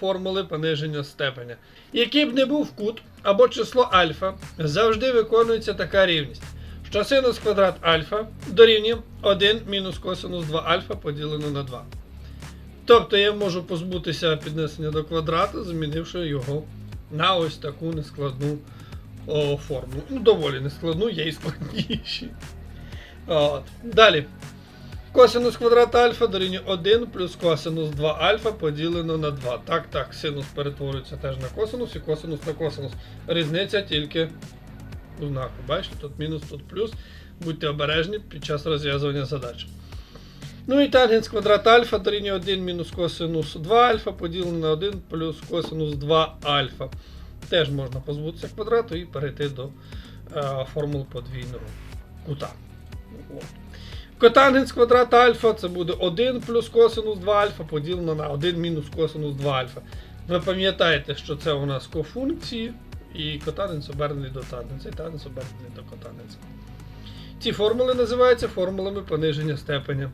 формули пониження степеня. Який б не був кут або число альфа, завжди виконується така рівність, що синус квадрат альфа дорівнює 1 мінус косинус 2 альфа поділено на 2. Тобто я можу позбутися піднесення до квадрату, змінивши його на ось таку нескладну о, форму. Ну, доволі нескладну, є і складніші. От. Далі. Косинус квадрата альфа дорівнює 1 плюс косинус 2 альфа поділено на 2. Так, так, синус перетворюється теж на косинус і косинус на косинус. Різниця тільки у знаку. Бачите, тут мінус, тут плюс. Будьте обережні під час розв'язування задач. Ну і тангенс квадрат альфа дорівнює 1 мінус косинус 2 альфа поділено на 1 плюс косинус 2 альфа. Теж можна позбутися квадрату і перейти до е, формул подвійного кута. От. Котангенс квадрат альфа це буде 1 плюс косинус 2 альфа поділено на 1 мінус косинус 2 альфа. Ви пам'ятаєте, що це у нас кофункції, і котангенс обернений до тангенса, і тангенс обернений до котангенса. Ці формули називаються формулами пониження степеня.